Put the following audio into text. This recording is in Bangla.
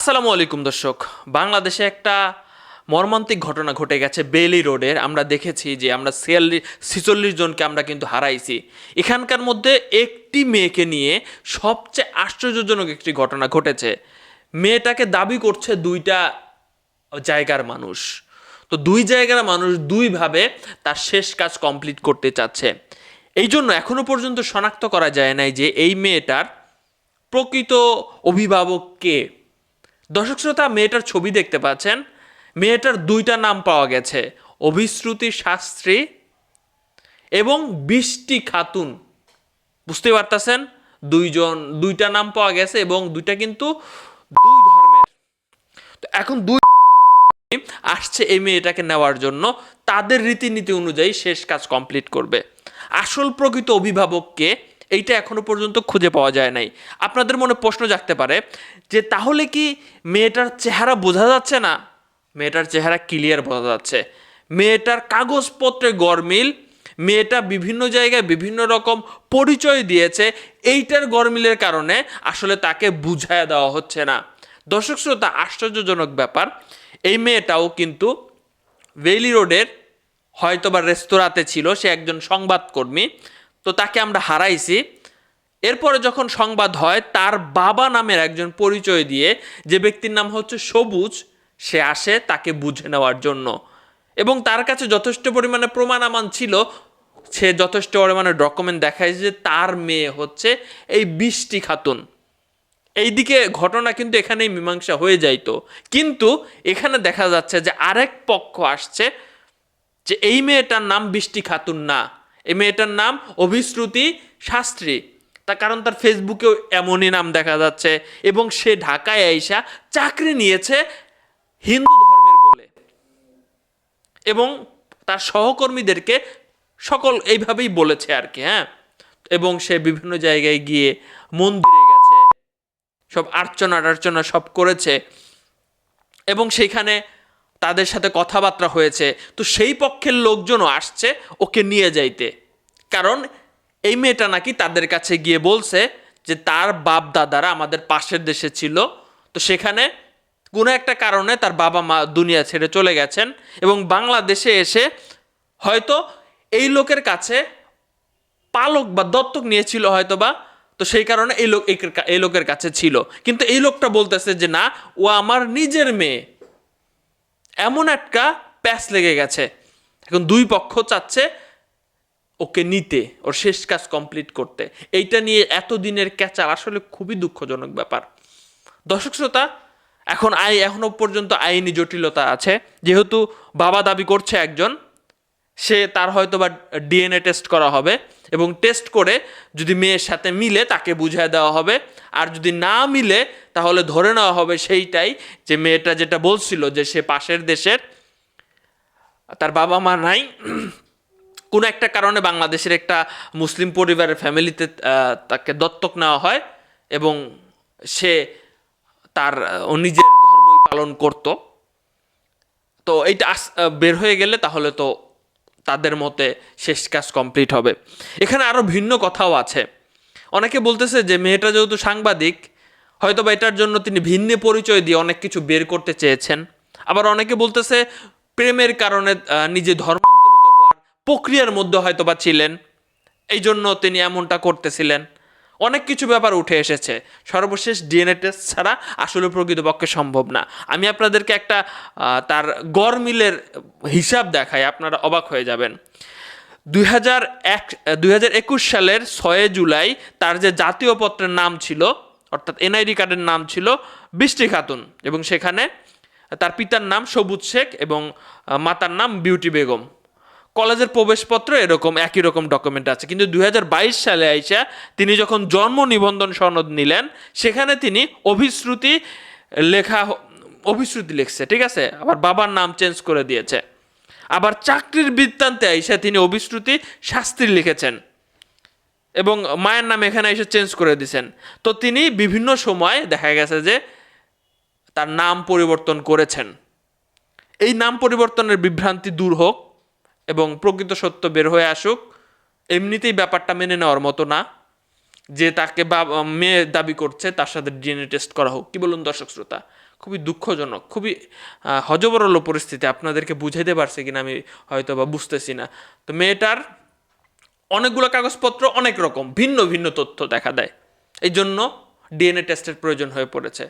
আসসালামু আলাইকুম, দর্শক। বাংলাদেশে একটা মর্মান্তিক ঘটনা ঘটে গেছে বেলি রোডের। আমরা দেখেছি যে আমরা ছিয়াল্লিশ ছিচল্লিশ জনকে আমরা কিন্তু হারাইছি। এখানকার মধ্যে একটি মেয়েকে নিয়ে সবচেয়ে আশ্চর্যজনক একটি ঘটনা ঘটেছে। মেয়েটাকে দাবি করছে দুইটা জায়গার মানুষ। তো দুই জায়গার মানুষ দুইভাবে তার শেষ কাজ কমপ্লিট করতে চাচ্ছে। এই জন্য এখনও পর্যন্ত শনাক্ত করা যায় নাই যে এই মেয়েটার প্রকৃত অভিভাবক কে। দর্শক শ্রোতা, মেয়েটার ছবি দেখতে পাচ্ছেন। মেয়েটার দুইটা নাম পাওয়া গেছে, অভিশ্রুতি শাস্ত্রী এবং বৃষ্টি খাতুন। বুঝতে পারতেছেন, দুইজন, দুইটা নাম পাওয়া গেছে এবং দুইটা কিন্তু দুই ধর্মের। তো এখন দুই আসছে এই মেয়েটাকে নেওয়ার জন্য। তাদের রীতিনীতি অনুযায়ী শেষ কাজ কমপ্লিট করবে। আসল প্রকৃত অভিভাবককে এইটা এখনও পর্যন্ত খুঁজে পাওয়া যায় নাই। আপনাদের মনে প্রশ্ন জাগতে পারে যে তাহলে কি মেয়েটার চেহারা বোঝা যাচ্ছে না? মেয়েটার চেহারা ক্লিয়ার বোঝা যাচ্ছে। মেয়েটার কাগজপত্রে গরমিল, মেয়েটা বিভিন্ন জায়গায় বিভিন্ন রকম পরিচয় দিয়েছে, এইটার গরমিলের কারণে আসলে তাকে বুঝায় দেওয়া হচ্ছে না। দর্শক শ্রোতা, আশ্চর্যজনক ব্যাপার, এই মেয়েটাও কিন্তু ভেইলি রোডের হয়তোবা রেস্তোরাঁতে ছিল, সে একজন সংবাদকর্মী। তো তাকে আমরা হারাইছি। এরপরে যখন সংবাদ হয়, তার বাবা নামের একজন পরিচয় দিয়ে যে ব্যক্তির নাম হচ্ছে সবুজ, সে আসে তাকে বুঝে নেওয়ার জন্য। এবং তার কাছে যথেষ্ট পরিমাণে প্রমাণ আমান ছিল। সে যথেষ্ট পরিমাণে ডকুমেন্ট দেখায় যে তার মেয়ে হচ্ছে এই বৃষ্টি খাতুন। এইদিকে ঘটনা কিন্তু এখানেই মীমাংসা হয়ে যাইতো কিন্তু এখানে দেখা যাচ্ছে যে আরেক পক্ষ আসছে যে এই মেয়েটার নাম বৃষ্টি খাতুন না। এই মেয়েটার নাম অভিশ্রুতি শাস্ত্রী। তার কারণ তার ফেসবুকেও এমনই নাম দেখা যাচ্ছে এবং সে ঢাকায় আইসা চাকরি নিয়েছে হিন্দু ধর্মের বলে। এবং তার সহকর্মীদেরকে সকল এইভাবেই বলেছে আর কি হ্যাঁ? এবং সে বিভিন্ন জায়গায় গিয়ে মন্দিরে গেছে, সব আর্চনা টার্চনা সব করেছে। এবং সেইখানে তাদের সাথে কথাবার্তা হয়েছে। তো সেই পক্ষের লোকজনও আসছে ওকে নিয়ে যাইতে। কারণ এই মেয়েটা নাকি তাদের কাছে গিয়ে বলছে যে তার বাপ দাদারা আমাদের পাশের দেশে ছিল। তো সেখানে কোনো একটা কারণে তার বাবা মা দুনিয়া ছেড়ে চলে গেছেন এবং বাংলাদেশে এসে হয়তো এই লোকের কাছে পালক বা দত্তক নিয়েছিল হয়তো বা তো সেই কারণে এই লোক এই লোকের কাছে ছিল। কিন্তু এই লোকটা বলতেছে যে না, ও আমার নিজের মেয়ে। এমন একটা প্যাচ লেগে গেছে। এখন দুই পক্ষ চাচ্ছে ওকে নিতে, ওর শেষ কাজ কমপ্লিট করতে। এইটা নিয়ে এতদিনের ক্যাচার আসলে খুবই দুঃখজনক ব্যাপার। দর্শক শ্রোতা, এখন আই এখনও পর্যন্ত আইনি জটিলতা আছে। যেহেতু বাবা দাবি করছে একজন সে তার হয়তো বা ডিএনএ টেস্ট করা হবে এবং টেস্ট করে যদি মেয়ের সাথে মিলে তাকে বুঝিয়ে দেওয়া হবে। আর যদি না মিলে, তাহলে ধরে নেওয়া হবে সেইটাই যে মেয়েটা যেটা বলছিল যে সে পাশের দেশের, তার বাবা মা নাই। কোনো একটা কারণে বাংলাদেশের একটা মুসলিম পরিবারের ফ্যামিলিতে তাকে দত্তক নেওয়া হয় এবং সে তার নিজের ধর্মই পালন করত। তো এইটা বের হয়ে গেলে তাহলে তো তাদের মতে শেষ কাজ কমপ্লিট হবে। এখানে আরও ভিন্ন কথাও আছে। অনেকে বলতেছে যে মেয়েটা যেহেতু সাংবাদিক হয়তো বা এটার জন্য তিনি ভিন্ন পরিচয় দিয়ে অনেক কিছু বের করতে চেয়েছেন। আবার অনেকে বলতেছে প্রেমের কারণে নিজে ধর্মান্তরিত হওয়ার প্রক্রিয়ার মধ্যে হয়তো বা ছিলেন। এই জন্য তিনি এমনটা করতেছিলেন। অনেক কিছু ব্যাপার উঠে এসেছে। সর্বশেষ ডিএনএ টেস্ট ছাড়া আসলে প্রকৃতপক্ষে সম্ভব না। আমি আপনাদেরকে একটা তার গড় মিলের হিসাব দেখাই, আপনারা অবাক হয়ে যাবেন। দুই হাজার একুশ সালের ছয় জুলাই তার যে জাতীয় পত্রের নাম ছিল, অর্থাৎ এনআইডি কার্ডের নাম ছিল বৃষ্টি খাতুন এবং সেখানে তার পিতার নাম সবুজ শেখ এবং মাতার নাম বিউটি বেগম। কলেজের প্রবেশপত্র এরকম, একই রকম ডকুমেন্ট আছে। কিন্তু দুই হাজার বাইশ সালে আইসা তিনি যখন জন্ম নিবন্ধন সনদ নিলেন, সেখানে তিনি অভিশ্রুতি লেখা অভিশ্রুতি লিখছে, ঠিক আছে? আবার বাবার নাম চেঞ্জ করে দিয়েছে। আবার চাকরির বৃত্তান্তে আইসা তিনি অভিশ্রুতি শাস্ত্রী লিখেছেন। এবং মায়ের নাম এখানে এসে চেঞ্জ করে দিয়েছেন তো তিনি বিভিন্ন সময় দেখা গেছে যে তার নাম পরিবর্তন করেছেন। এই নাম পরিবর্তনের বিভ্রান্তি দূর হোক এবং প্রকৃত সত্য বের হয়ে আসুক, এমনিতেই ব্যাপারটা মেনে নেওয়ার মতো না। যে তাকে বাবা মেয়ে দাবি করছে, তার সাথে ডিএনএ টেস্ট করা হোক। কি বলুন দর্শক শ্রোতা? খুবই দুঃখজনক, খুবই হজবরল পরিস্থিতি। আপনাদেরকে বুঝাইতে পারছে কিনা আমি হয়তো বা বুঝতেছি না। তো মেয়েটার অনেকগুলো কাগজপত্র অনেক রকম, ভিন্ন ভিন্ন তথ্য দেখা দেয়। এই জন্য ডিএনএ টেস্টের প্রয়োজন হয়ে পড়েছে।